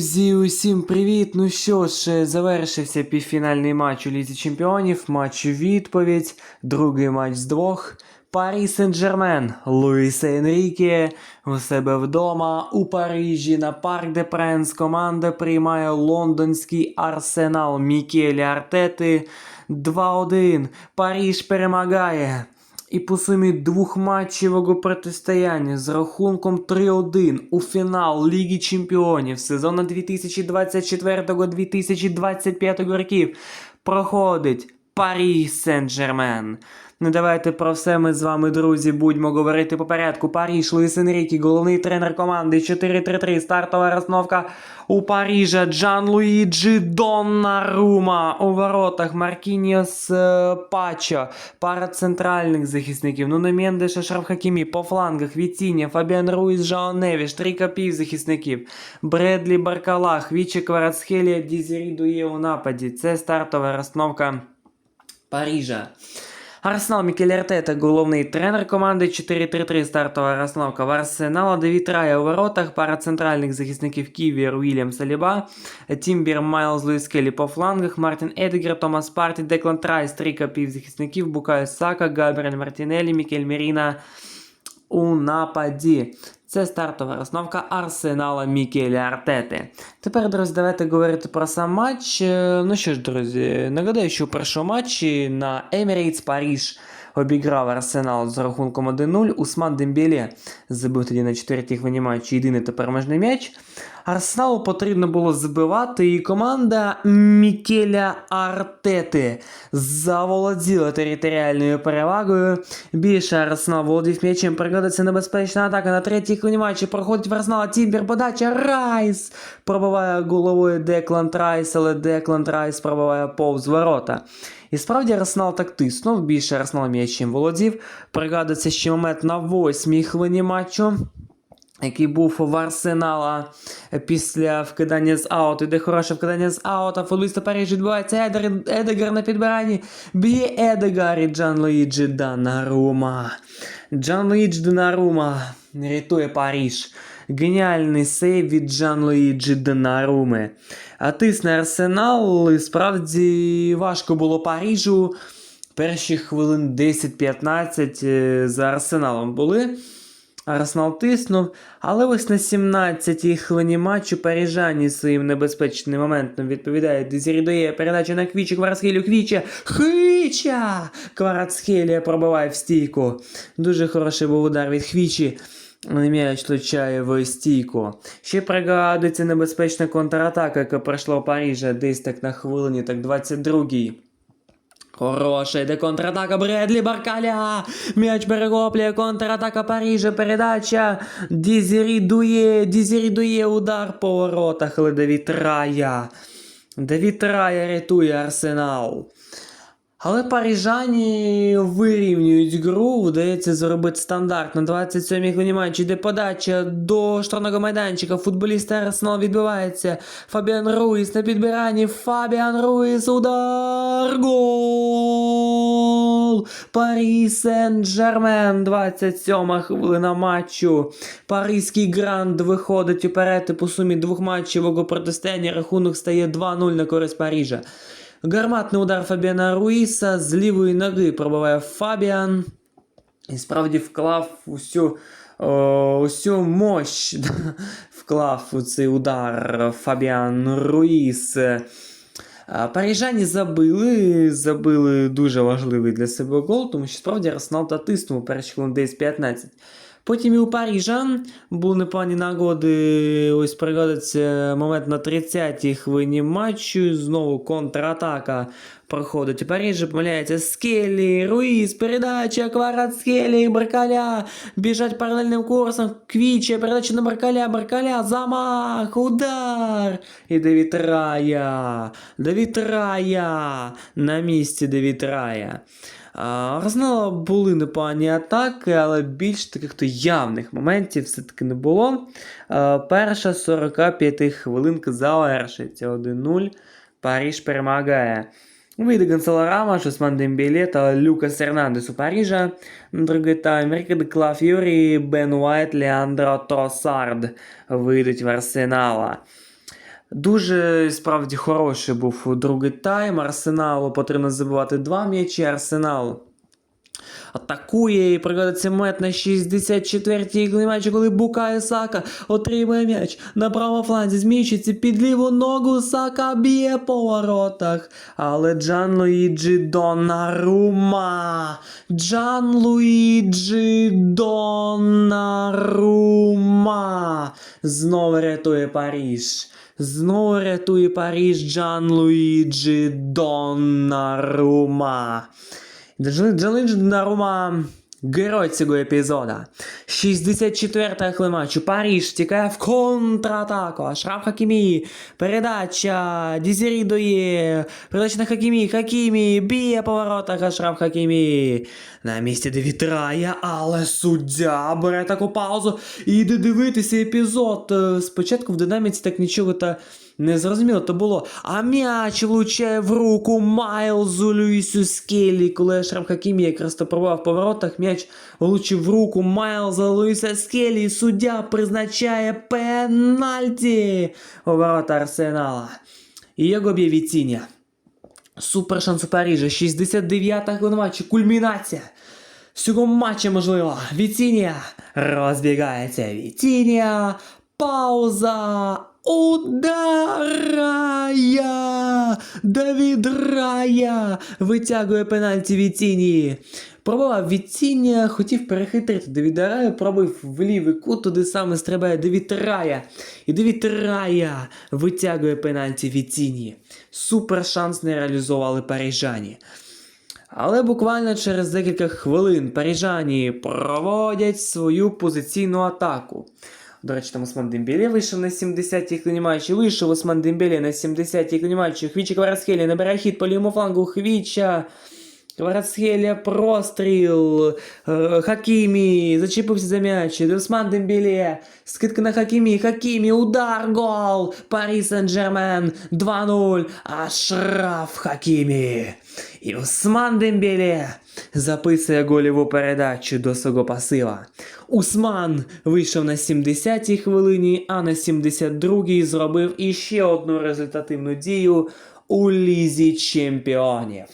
Друзі, усім привіт! Ну що ж, завершився півфінальний матч у Лізі Чемпіонів, матч відповідь, другий матч з двох. Парі Сен-Жермен, Луїс Енріке у себе вдома у Парижі на Парк де Пренс команда приймає лондонський арсенал Мікелі Артети 2-1. Париж перемагає. І по сумі двохматчевого протистояння з рахунком 3-1 у фінал Ліги Чемпіонів сезону 2024-2025 років проходить Парі Сен-Жермен. Ну давайте про все ми з вами, друзі, будемо говорити по порядку. Паріж, Луїс Енрікі, головний тренер команди 4-3-3, стартова розновка у Парижа, Джан Луїджі Доннарума у воротах, Маркініос е, Пачо, пара центральних захисників, Нуно Мендеша, Шрафхакімі по флангах, Віціння, Фабіан Руїс, Жао Невіш, трійка півзахисників, Бредлі Баркалах, Вічі Кварацхелія, Дізері Дує у нападі. Це стартова розновка Парижа. Арсенал Мікель Артета, головний тренер команди 4-3-3 стартова розстановка в Арсенала, Давід Рая у воротах, пара центральних захисників Ківір, Уільям Саліба, Тімбір, Майлз, Луїс Келі по флангах, Мартін Едегер, Томас Парті, Деклан Трайс, три півзахисників, Букаю Сака, Габріель Мартінелі, Мікель Меріна у нападі. Це стартова розновка Арсенала Мікеля Артети. Тепер, друзі, давайте говорити про сам матч. Е, Ну що ж, друзі, нагадаю, що у першому матчі на Emirates Париж обіграв Арсенал з рахунком 1-0. Усман Дембеле забив тоді на четвертій хвилині матчу єдиний та переможний м'яч. Арсеналу потрібно було забивати, і команда Мікеля Артети заволоділа територіальною перевагою. Більше Арсенал володів м'ячем, пригодиться небезпечна атака на третій матчі. Проходить в Арсенал, Тімбер, подача, Райс! Пробиває головою Декланд Райс, але Декланд Райс пробиває повз ворота. І справді Арсенал так тиснув, більше Арсенал м'ячем володів. Пригадується ще момент на восьмій хвилині матчу який був в Арсенала після вкидання з ауту. Де хороше вкидання з аута. Футболіста Париж відбувається Едер, Едегар на підбиранні. Б'є Едегар і Джан Луїджі Донарума. Джан Луїджі Донарума рятує Париж. Геніальний сейв від Джан Луїджі Донаруми. А тисне Арсенал. І справді важко було Парижу. Перші хвилин 10-15 е, за Арсеналом були. Арсенал тиснув, але ось на 17-й хвилині матчу парижані своїм небезпечним моментом відповідає Дезірідоє, передача на Квічі, Кварацхелю, Квіча, Хвіча! Кварацхелія пробиває в стійку. Дуже хороший був удар від Хвічі. Але М'яч влучає в стійку. Ще пригадується небезпечна контратака, яка пройшла у Парижа десь так на хвилині, так 22-й. Хороша йде контратака Бредлі Баркаля. М'яч перехоплює контратака Парижа. Передача. Дізері дує. Дізері дує удар по воротах. Але. Давід Рая рятує Арсенал. Але парижані вирівнюють гру, вдається зробити стандарт на 27-й хвилині матчі, де подача до штрафного майданчика. Футболіст Арсенал відбивається. Фабіан Руїс на підбиранні. Фабіан Руїс. Удар. Гол! Парі Сен-Жермен. 27-ма хвилина матчу. Паризький гранд виходить уперед і по сумі двохматчевого протистояння рахунок стає 2-0 на користь Парижа. Гарматний удар Фабіана Руїса з лівої ноги пробиває Фабіан. І справді вклав усю, о, усю мощь вклав у цей удар Фабіан Руїс. А, Парижані забили, забили дуже важливий для себе гол, тому що справді Арсенал та тиснув перші хвилин десь 15. Потім і у Парижан були непогані нагоди. Ось пригодиться момент на 30-й хвилині матчу. Знову контратака проходить у Парижі. Помиляється Скелі, Руїс, передача, Кварат Скелі, Баркаля. Біжать паралельним курсом. Квіче, передача на Баркаля, Баркаля, замах, удар. І Девід Рая. На місці Девід Рая. Арсенала були непогані атаки, але більш таких то явних моментів все-таки не було. Перша 45 хвилинка завершиться 1-0. Париж перемагає. Вийде Гонсало Рамаш, Осман Дембеле та Люкас Ернандес у Парижа. На другий тайм Ріка Клав Юрі, Бен Уайт, Леандро Тросард вийдуть в Арсенала. Дуже справді хороший був другий тайм. Арсеналу потрібно забивати два м'ячі. Арсенал атакує і проводиться мет на 64-й іглі матчі, коли Букає Сака отримує м'яч на правому фланзі, зміщується під ліву ногу, Сака б'є по воротах. Але Джан Луїджі Донарума. Джан Луїджі Донарума. Знову рятує Паріж. Знову рятує Паріж Джан Луїджі Донарума. Джалинж Нарума герой цього епізода. 64-та хвилина. Паріж втікає в контратаку. Ашраф Хакімі. Передача. Дізері доє. Передача на Хакімі. Хакімі. Б'є по воротах Ашраф Хакімі. На місці Девід Рая, але суддя бере таку паузу і йде дивитися епізод. Е, Спочатку в динаміці так нічого та не зрозуміло то було. А м'яч влучає в руку Майлзу Люїсу Скеллі. Коли Ашраф Хакімі якраз то пробував в поворотах, м'яч влучив в руку Майлза Луїса Скеллі. І суддя призначає пенальті у ворота Арсенала. І його б'є Віціння. Супер шанс у Парижа. 69-та хвилина матчу. Кульмінація. Всього матча можливо. Віціння розбігається. Віціння. Пауза. Удар Рая! Давід Рая витягує пенальті Віціні. Пробував Віціння, хотів перехитрити Давіда Рая, пробив в лівий кут, туди саме стрибає Давід Рая. І Давід Рая витягує пенальті Віціні. Супер шанс не реалізували парижані. Але буквально через декілька хвилин парижані проводять свою позиційну атаку. До речі, там Осман Дембеле вийшов на 70-й хвилині матчі. Вийшов Осман Дембеле на 70-й хвилині матчі. Хвіча Кварацхелі набирає хід по лівому флангу. Хвіча. Кварацхеля простріл. Е, Хакімі. Зачепився за м'яч. Осман Дембеле. Скидка на Хакімі. Хакімі. Удар. Гол. Парі Сен-Жермен. 2-0. Ашраф Хакімі. І Усман Дембеле записує голіву передачу до свого пасива. Усман вийшов на 70-й хвилині, а на 72-й зробив іще одну результативну дію у Лізі Чемпіонів.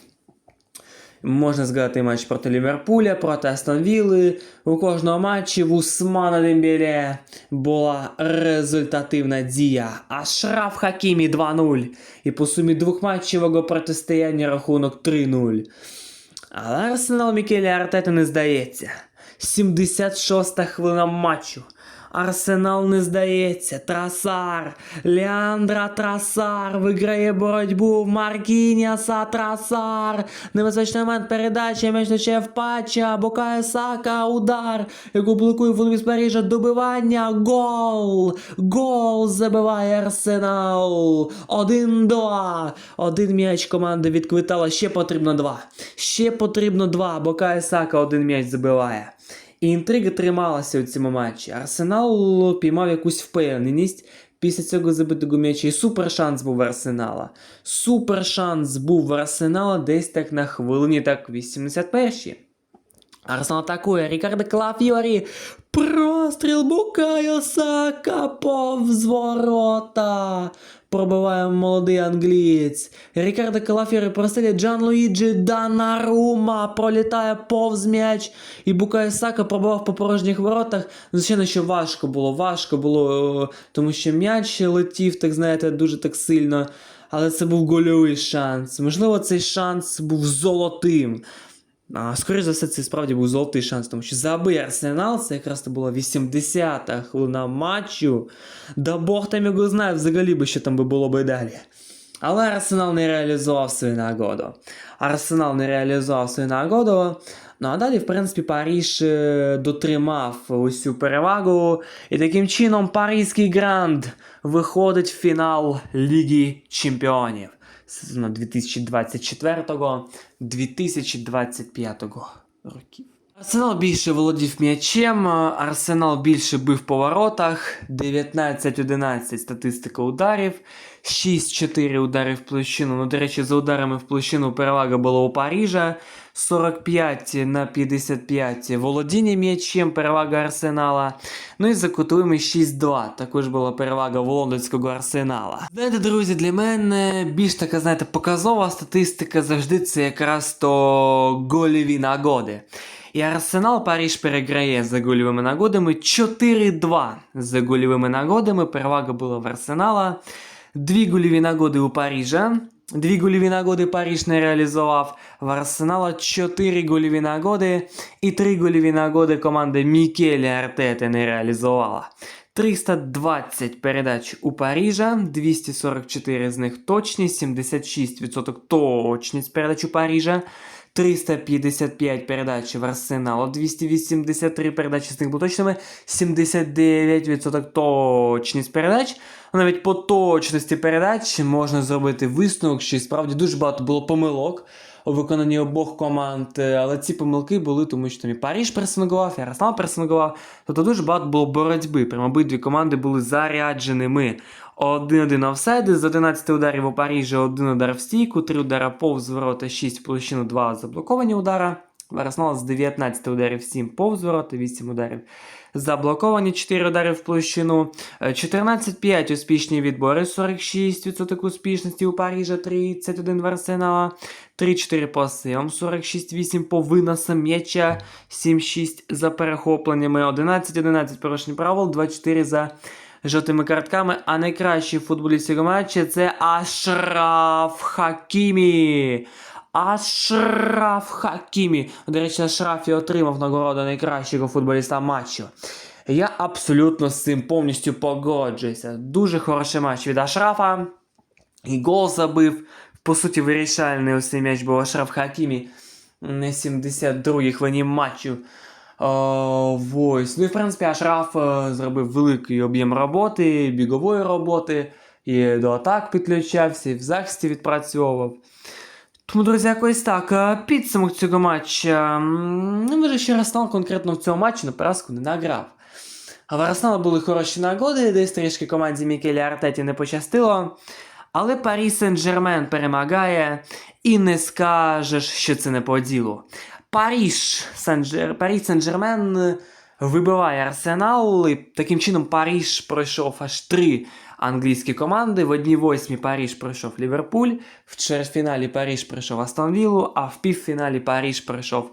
Можна згадати матч проти Ліверпуля, проти Астон Вілли. У кожного матчі в Усмана Дембеле була результативна дія. А Шраф Хакімі 2-0. І по сумі двох матчевого протистояння рахунок 3-0. Але Арсенал Мікелі Артета не здається. 76-та хвилина матчу. Арсенал не здається. Трасар. Леандра Трасар виграє боротьбу Маркініаса Трасар. Небезпечний момент передачі. Влучає в патча. Букає Сака. Удар. Яку блокує футболіст Парижа. Добивання. Гол. Гол забиває Арсенал. 1-2. Один м'яч команда відквитала. Ще потрібно два. Ще потрібно два. Букає Сака один м'яч забиває. І інтрига трималася у цьому матчі. Арсенал піймав якусь впевненість після цього забитого м'яча. І супер шанс був в Арсенала. Супер шанс був в Арсенала десь так на хвилині, так 81-й. Арсенал атакує Рікардо Клафіорі. Простріл Букайо повз ворота. Пробиває молодий англієць. Рікардо Калафіори простріляє Джан Луїджі Данарума. Пролітає повз м'яч. І Букайо Сака пробивав по порожніх воротах. Звичайно, що важко було. Важко було, е, тому що м'яч летів, так знаєте, дуже так сильно. Але це був гольовий шанс. Можливо, цей шанс був золотим. Скоріше за все, це справді був золотий шанс, тому що забий Арсенал, це якраз то була 80-та хвилина матчу. Да Бог там його знає взагалі би, що там би було би далі. Але Арсенал не реалізував свою нагоду. Арсенал не реалізував свою нагоду. Ну а далі, в принципі, Паріж е, дотримав усю перевагу. І таким чином Паризький гранд виходить в фінал Ліги Чемпіонів сезону 2024-2025 років. Арсенал більше володів м'ячем, Арсенал більше бив по воротах, 19-11 статистика ударів, 6-4 удари в площину. Ну, до речі, за ударами в площину перевага була у Парижа, 45 на 55 володіння м'ячем, перевага Арсенала. Ну і за кутовими 6-2. Також була перевага лондонського Арсенала. Знаєте, друзі, для мене більш така, знаєте, показова статистика завжди це якраз то гольові нагоди. І Арсенал Париж переграє за гольовими нагодами 4-2 за гольовими нагодами. Перевага була в Арсенала. Дві гольові нагоди у Парижа. Дві гольові нагоди Париж не реалізував. В Арсенала 4 гольові нагоди і 3 гольові нагоди команда Мікелі Артети не реалізувала. 320 передач у Парижа, 244 з них точні, 76% точність передач у Парижа. 355 передач в Арсеналу, 283 передачі з них були точними, 79% точність передач. Навіть по точності передач можна зробити висновок, що справді дуже багато було помилок у виконанні обох команд, але ці помилки були, тому що там і Париж пресингував, і Арсенал пресингував. Тобто дуже багато було боротьби. Прямо обидві команди були зарядженими. 1-1 офсайди, з 11 ударів у Парижі 1 удар в стійку, 3 удара повз ворота, 6 площину, 2 заблоковані удара. В з 19 ударів 7 повз ворота, 8 ударів заблоковані, 4 удари в площину. Е, 14-5 успішні відбори, 46% успішності у Парижа, 31 в Арсенала. 3-4 по силам, 46-8 по виносам м'яча, 7-6 за перехопленнями, 11-11 порушень правил, 2-4 за жовтими картками. А найкращий футболіст цього матча це Ашраф Хакімі. Ашраф Хакімі. До речі, Ашраф і отримав нагороду найкращого футболіста матчу. Я абсолютно з цим повністю погоджуюся. Дуже хороший матч від Ашрафа. І гол забив. По суті, вирішальний ось цей м'яч був Ашраф Хакімі на 72-й хвилині матчу. О, ось. Ну і в принципі Ашраф е, зробив великий об'єм роботи, бігової роботи, і до атак підключався, і в захисті відпрацьовував. Тому, друзі, якось так. е, Підсумок цього матча. Ну, може, що Арсенал конкретно в цьому матчі на поразку не награв. А в Арсенала були хороші нагоди, десь трішки команді Мікелі Артеті не пощастило. Але Парі Сен-Жермен перемагає, і не скажеш, що це не по ділу. Паріж Сен-Жер... Парі Сен-Жермен вибиває Арсенал, і таким чином Паріж пройшов аж три англійські команди. В одній восьмій Паріж пройшов Ліверпуль, в чвертьфіналі Паріж пройшов Астонвіллу, а в півфіналі Паріж пройшов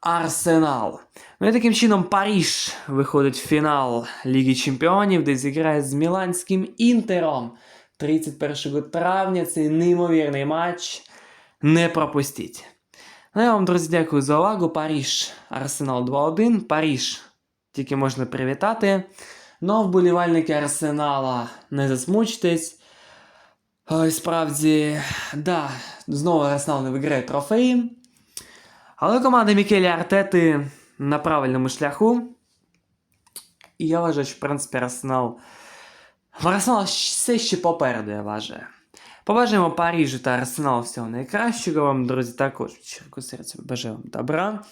Арсенал. Ну і таким чином Паріж виходить в фінал Ліги Чемпіонів, де зіграє з Міланським Інтером 31 травня. Цей неймовірний матч. Не пропустіть. Ну, я вам, друзі, дякую за увагу. Паріж, Арсенал 2-1. Паріж тільки можна привітати. Ну, вболівальники Арсенала, не засмучтесь. Ой, справді, да, знову Арсенал не виграє трофеї. Але команда Мікелі Артети на правильному шляху. І я вважаю, що, в принципі, Арсенал. Арсенал все ще попереду, я вважаю. Побажаємо Парижу та Арсеналу всього найкращого вам, друзі, також щирку серця бажаю вам добра,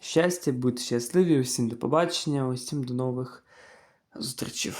щастя, будьте щасливі, усім до побачення, усім до нових зустрічей.